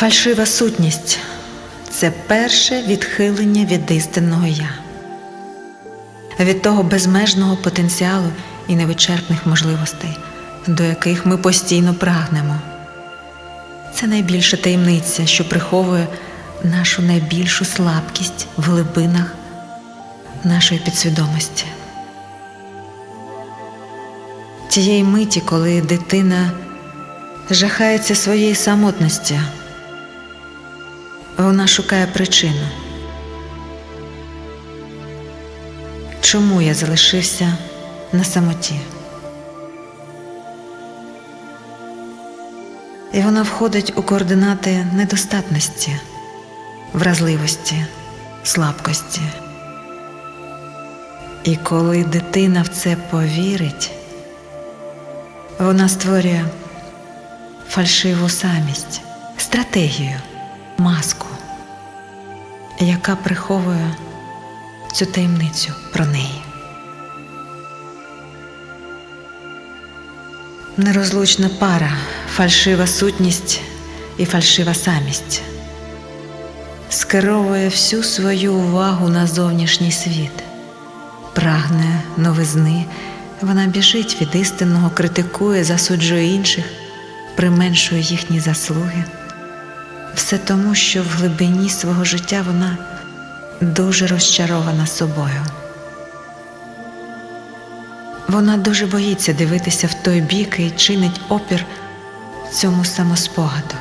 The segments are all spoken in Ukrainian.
Фальшива сутність це перше відхилення від істинного я, від того безмежного потенціалу і невичерпних можливостей, до яких ми постійно прагнемо. Це найбільша таємниця, що приховує нашу найбільшу слабкість в глибинах нашої підсвідомості. Тієї миті, коли дитина жахається своєї самотності, вона шукає причину. Чому я залишився на самоті? І вона входить у координати недостатності, вразливості, слабкості. І коли дитина в це повірить, вона створює фальшиву самість, стратегію, маску, яка приховує цю таємницю про неї. Нерозлучна пара, фальшива сутність і фальшива самість скеровує всю свою увагу на зовнішній світ, прагне новизни, вона біжить від істинного, критикує, засуджує інших, применшує їхні заслуги. Все тому, що в глибині свого життя вона дуже розчарована собою. Вона дуже боїться дивитися в той бік і чинить опір цьому самоспогаду.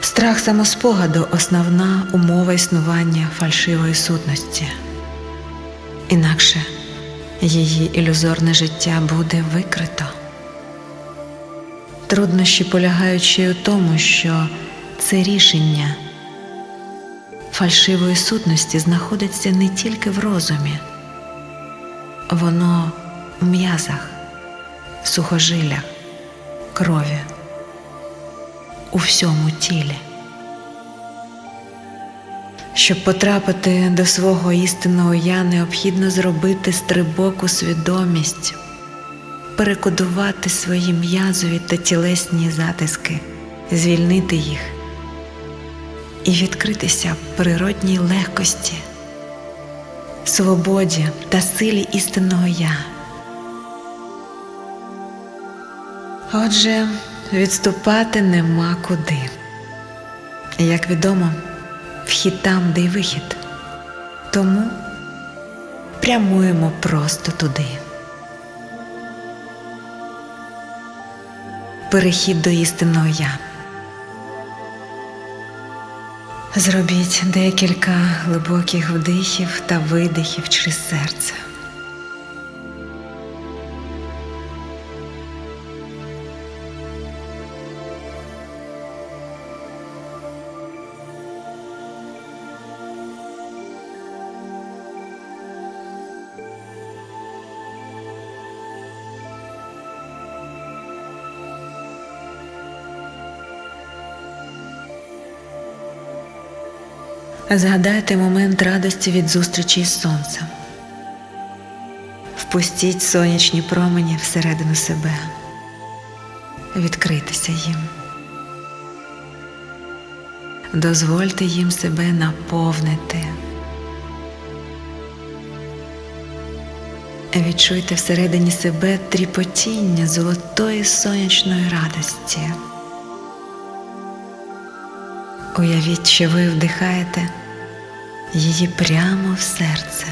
Страх самоспогаду основна умова існування фальшивої сутності. Інакше її ілюзорне життя буде викрито. Труднощі полягають ще й у тому, що це рішення фальшивої сутності знаходиться не тільки в розумі, воно в м'язах, сухожилях, крові, у всьому тілі. Щоб потрапити до свого істинного я, необхідно зробити стрибок у свідомість, перекодувати свої м'язові та тілесні затиски, звільнити їх і відкритися природній легкості, свободі та силі істинного я. Отже, відступати нема куди. Як відомо, вхід там, де й вихід. Тому прямуємо просто туди. Перехід до істинного я. Зробіть декілька глибоких вдихів та видихів через серце. Згадайте момент радості від зустрічі із сонцем. Впустіть сонячні промені всередину себе, відкритися їм. Дозвольте їм себе наповнити. Відчуйте всередині себе тріпотіння золотої сонячної радості. Уявіть, що ви вдихаєте її прямо в серце,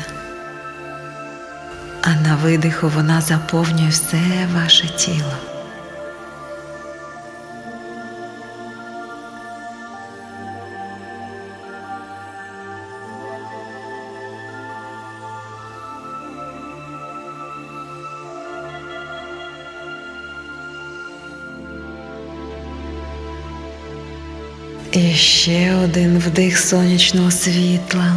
а на видиху вона заповнює все ваше тіло. І ще один вдих сонячного світла.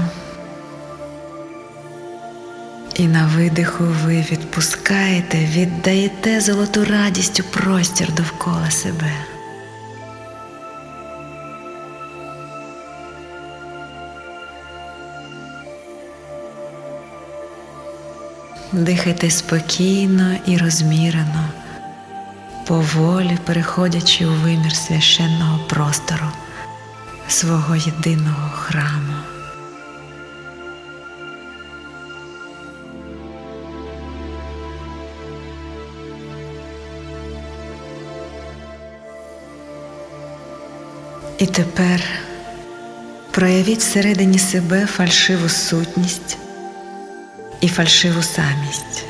І на видиху ви відпускаєте, віддаєте золоту радість у простір довкола себе. Дихайте спокійно і розмірено, поволі переходячи у вимір священного простору свого єдиного храму. І тепер проявіть всередині себе фальшиву сутність і фальшиву самість.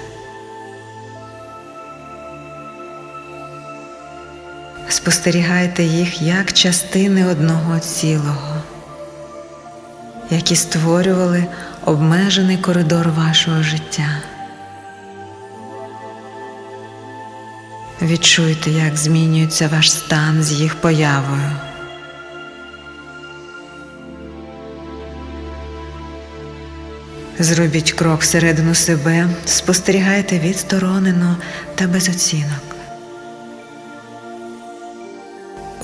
Спостерігайте їх як частини одного цілого, які створювали обмежений коридор вашого життя. Відчуйте, як змінюється ваш стан з їх появою. Зробіть крок всередину себе, спостерігайте відсторонено та без оцінок.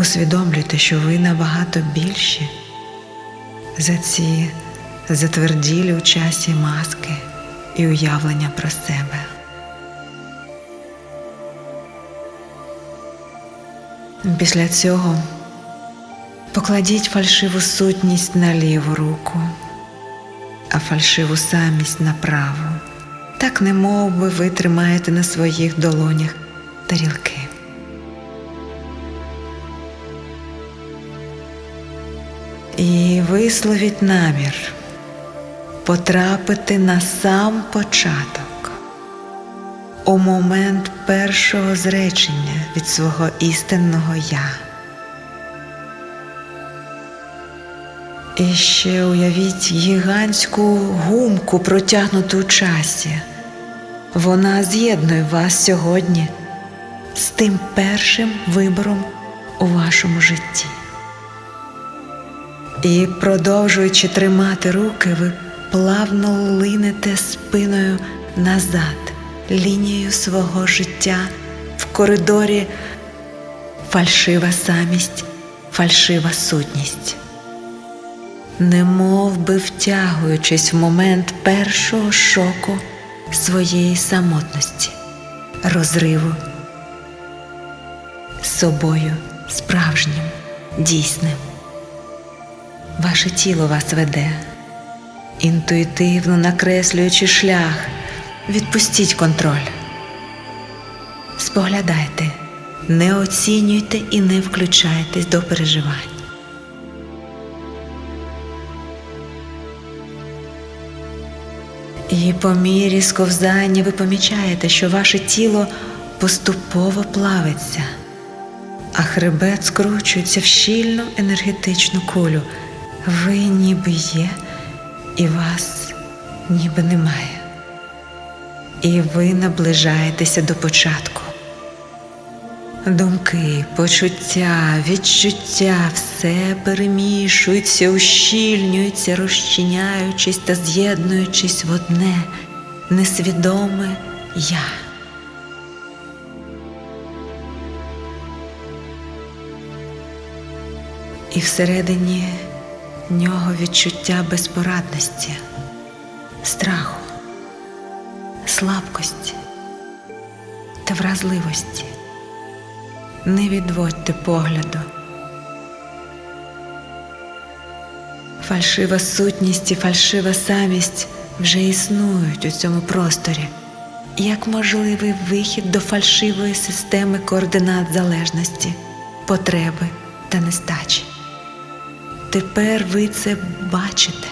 Усвідомлюйте, що ви набагато більші за ці затверділі у часі маски і уявлення про себе. Після цього покладіть фальшиву сутність на ліву руку, а фальшиву самість на праву. Так не би ви тримаєте на своїх долонях тарілки. І висловіть намір потрапити на сам початок, у момент першого зречення від свого істинного Я. І ще уявіть гігантську гумку, протягнуту у часі. Вона з'єднує вас сьогодні з тим першим вибором у вашому житті. І, продовжуючи тримати руки, ви плавно линете спиною назад, лінією свого життя в коридорі фальшива самість, фальшива сутність, немов би втягуючись в момент першого шоку своєї самотності, розриву з собою справжнім, дійсним. Ваше тіло вас веде, інтуїтивно накреслюючи шлях, відпустіть контроль. Споглядайте, не оцінюйте і не включайтесь до переживань. І по мірі сковзання ви помічаєте, що ваше тіло поступово плавиться, а хребет скручується в щільну енергетичну кулю. Ви ніби є, і вас ніби немає. І ви наближаєтеся до початку. Думки, почуття, відчуття все перемішуються, ущільнюються, розчиняючись та з'єднуючись в одне несвідоме я. І всередині нього відчуття безпорадності, страху, слабкості та вразливості. Не відводьте погляду. Фальшива сутність і фальшива самість вже існують у цьому просторі, як можливий вихід до фальшивої системи координат залежності, потреби та нестачі. Тепер ви це бачите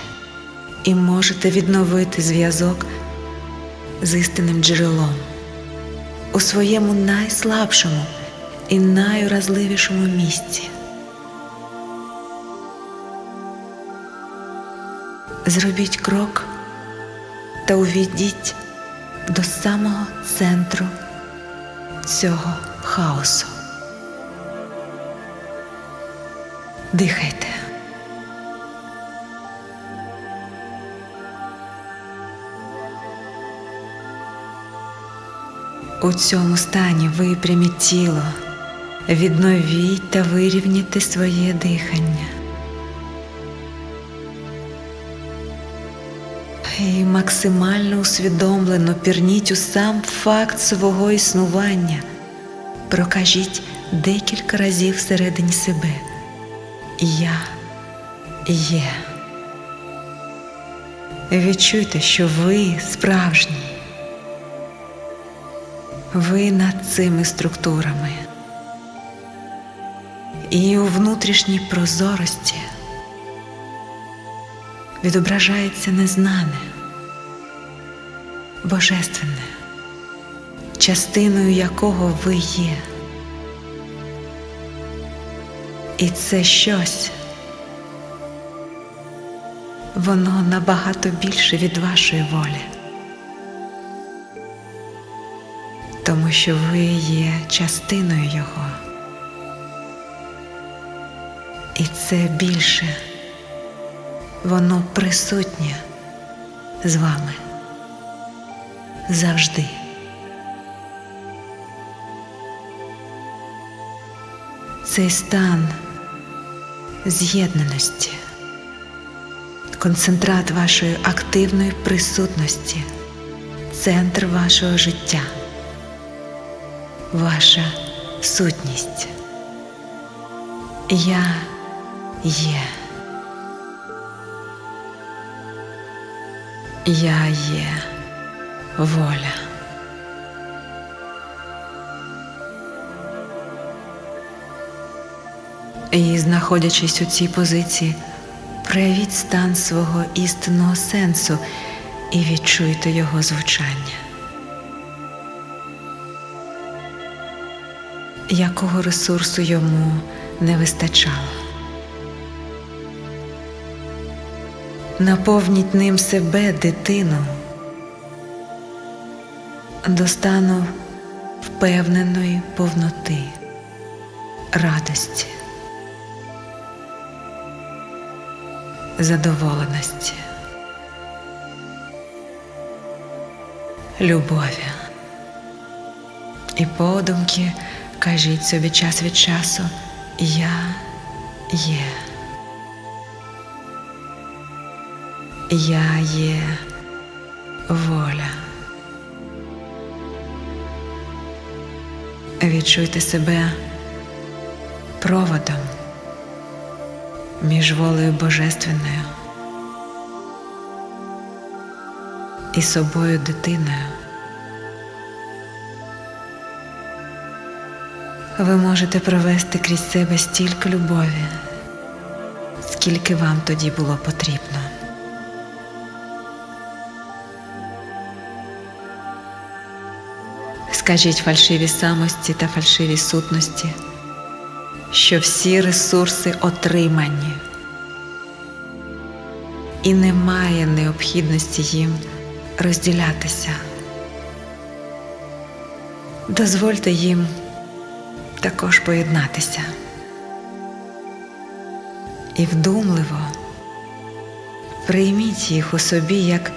і можете відновити зв'язок з істинним джерелом у своєму найслабшому і найуразливішому місці. Зробіть крок та увійдіть до самого центру цього хаосу. Дихайте. У цьому стані випряміть тіло, відновіть та вирівняйте своє дихання. І максимально усвідомлено пірніть у сам факт свого існування, прокажіть декілька разів всередині себе. Я є. Відчуйте, що ви справжній. Ви над цими структурами. І у внутрішній прозорості відображається незнане, божественне, частиною якого ви є. І це щось, воно набагато більше від вашої волі, тому що ви є частиною його. І це більше, воно присутнє з вами. Завжди. Цей стан з'єднаності, концентрат вашої активної присутності, центр вашого життя, ваша сутність. Я є. Я є воля. І, знаходячись у цій позиції, проявіть стан свого істинного сенсу і відчуйте його звучання. Якого ресурсу йому не вистачало? Наповніть ним себе, дитину, до стану впевненої повноти, радості, задоволеності, любові. І подумки кажіть собі час від часу Я є. Я є воля. Відчуйте себе проводом між волею Божественною і собою дитиною. Ви можете провести крізь себе стільки любові, скільки вам тоді було потрібно. Скажіть фальшиві самості та фальшиві сутності, що всі ресурси отримані, і немає необхідності їм розділятися. Дозвольте їм також поєднатися і вдумливо прийміть їх у собі як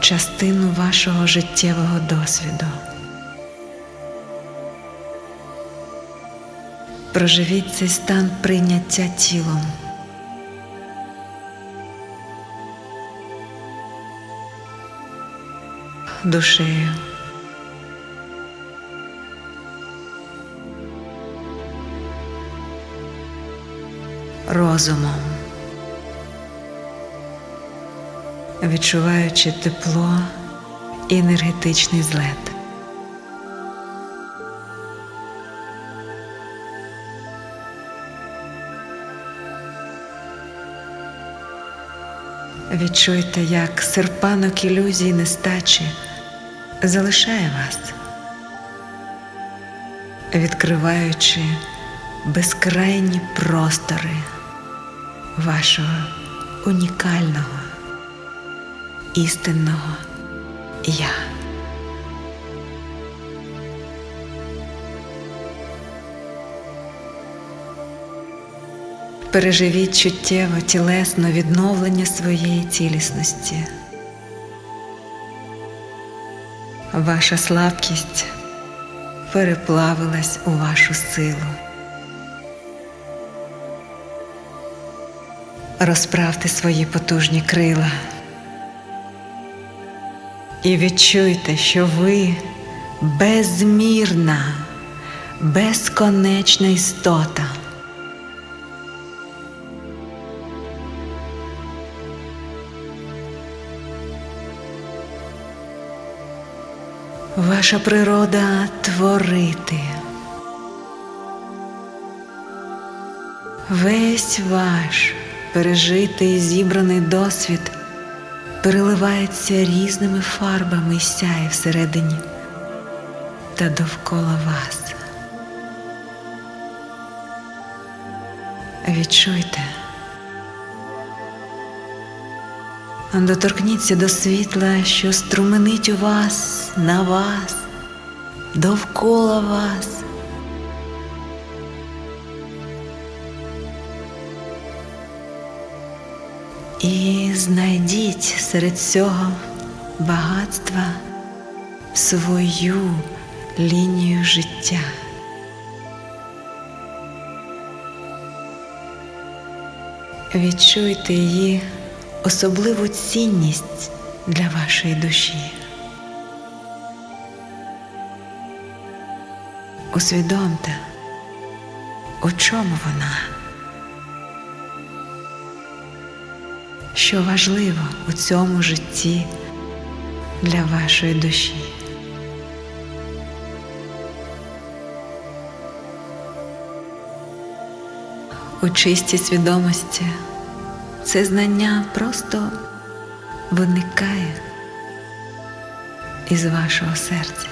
частину вашого життєвого досвіду. Проживіть цей стан прийняття тілом. Душею. Розумом, відчуваючи тепло і енергетичний злет. Відчуйте, як серпанок ілюзій нестачі залишає вас, відкриваючи безкрайні простори вашого унікального істинного я. Переживіть чуттєво тілесно відновлення своєї цілісності. Ваша слабкість переплавилась у вашу силу. Розправте свої потужні крила і відчуйте, що ви безмірна, безконечна істота. Ваша природа творити. Весь ваш пережитий зібраний досвід переливається різними фарбами і сяє всередині та довкола вас. Відчуйте. Доторкніться до світла, що струменить у вас, на вас, довкола вас. І знайдіть серед цього багатства свою лінію життя. Відчуйте її особливу цінність для вашої душі. Усвідомте, у чому вона, що важливо у цьому житті для вашої душі. У чистій свідомості це знання просто виникає із вашого серця.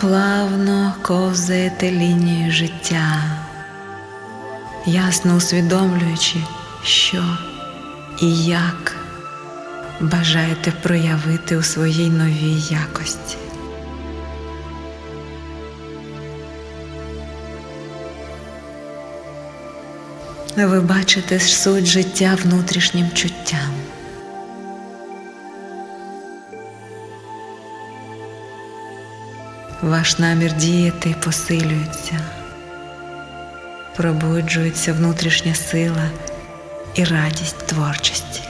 Плавно ковзаєте лінію життя, ясно усвідомлюючи, що і як бажаєте проявити у своїй новій якості. Ви бачите суть життя внутрішнім чуттям. Ваш намір діяти посилюється, пробуджується внутрішня сила і радість творчості.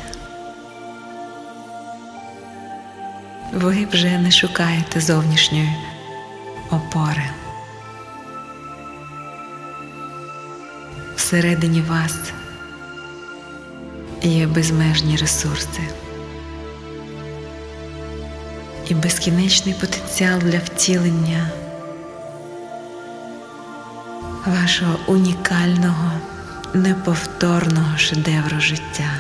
Ви вже не шукаєте зовнішньої опори. Всередині вас є безмежні ресурси і безкінечний потенціал для втілення вашого унікального, неповторного шедевру життя.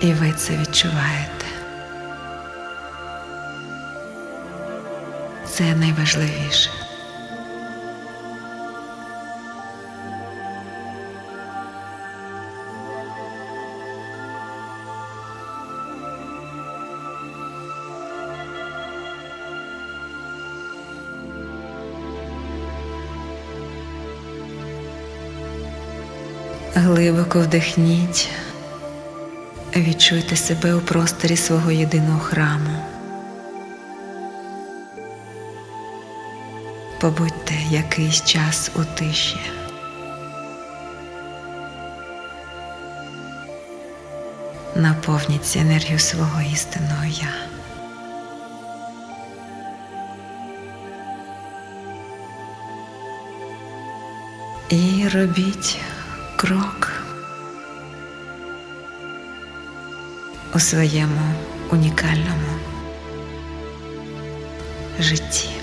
І ви це відчуваєте. Це найважливіше. Глибоко вдихніть, відчуйте себе у просторі свого єдиного храму. Побудьте якийсь час у тиші. Наповніться енергію свого істинного я. І робіть крок у своєму унікальному житті.